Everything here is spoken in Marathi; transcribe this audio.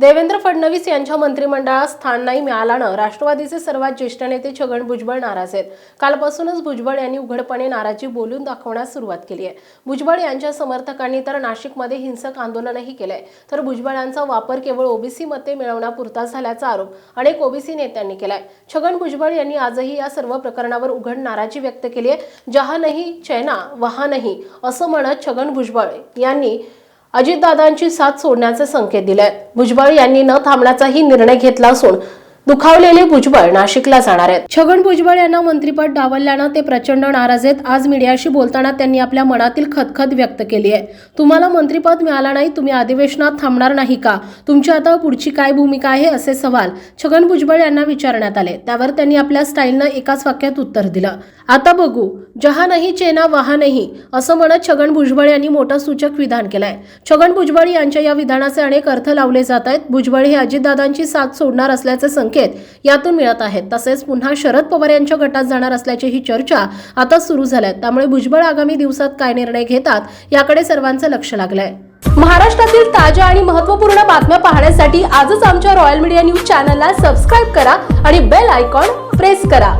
देवेंद्र फडणवीस यांच्या मंत्रिमंडळात स्थान नाही मिळाल्यानं राष्ट्रवादीचे सर्वात ज्येष्ठ नेते छगन भुजबळ नाराज आहेत. कालपासूनच भुजबळ यांनी उघडपणे नाराजी बोलून दाखवण्यास सुरुवात केली आहे. भुजबळ यांच्या समर्थकांनी तर नाशिकमध्ये हिंसक आंदोलनही केलंय. तर भुजबळांचा वापर केवळ ओबीसी मते मिळवण्यापुरता झाल्याचा आरोप अनेक ओबीसी नेत्यांनी केलाय. छगन भुजबळ यांनी आजही या सर्व प्रकरणावर उघड नाराजी व्यक्त केली आहे. जहा नाही चैना वहा नाही असं म्हणत छगन भुजबळ यांनी अजितदादांची साथ सोडण्याचे संकेत दिले भुजबळ यांनी न थांबण्याचाही निर्णय घेतला असून दुखावलेले भुजबळ नाशिकला जाणार आहेत. छगन भुजबळ यांना मंत्रीपद डावलल्यानं ते प्रचंड नाराज आहेत. आज मीडियाशी बोलताना त्यांनी आपल्या मनातील खतखत व्यक्त केली आहे. तुम्हाला मंत्रीपद मिळाला नाही तुम्ही अधिवेशनात थांबणार नाही का? तुमची आता पुढची काय भूमिका आहे असे सवाल छगन भुजबळ यांना विचारण्यात आले. त्यावर त्यांनी आपल्या स्टाईलनं एकाच वाक्यात उत्तर दिलं. आता बघू जहा नाही चेना वहा नाही असं म्हणत छगन भुजबळ यांनी मोठं सूचक विधान केलंय. छगन भुजबळ यांच्या या विधानाचे अनेक अर्थ लावले जात आहेत. भुजबळ हे अजितदादांची साथ सोडणार असल्याचे संकेत यातून मिळत आहेत. तसेच पुन्हा शरद पवार यांच्या गटात जाणार असल्याची ही चर्चा आता सुरू झाल्यात. त्यामुळे भुजबळ आगामी दिवसात काय निर्णय घेतात याकडे सर्वांचं लक्ष लागलंय. महाराष्ट्रातील ताज्या आणि महत्त्वपूर्ण बातम्या पाहण्यासाठी आजच आमच्या रॉयल मीडिया न्यूज चॅनलला सबस्क्राईब करा आणि बेल आयकॉन प्रेस करा.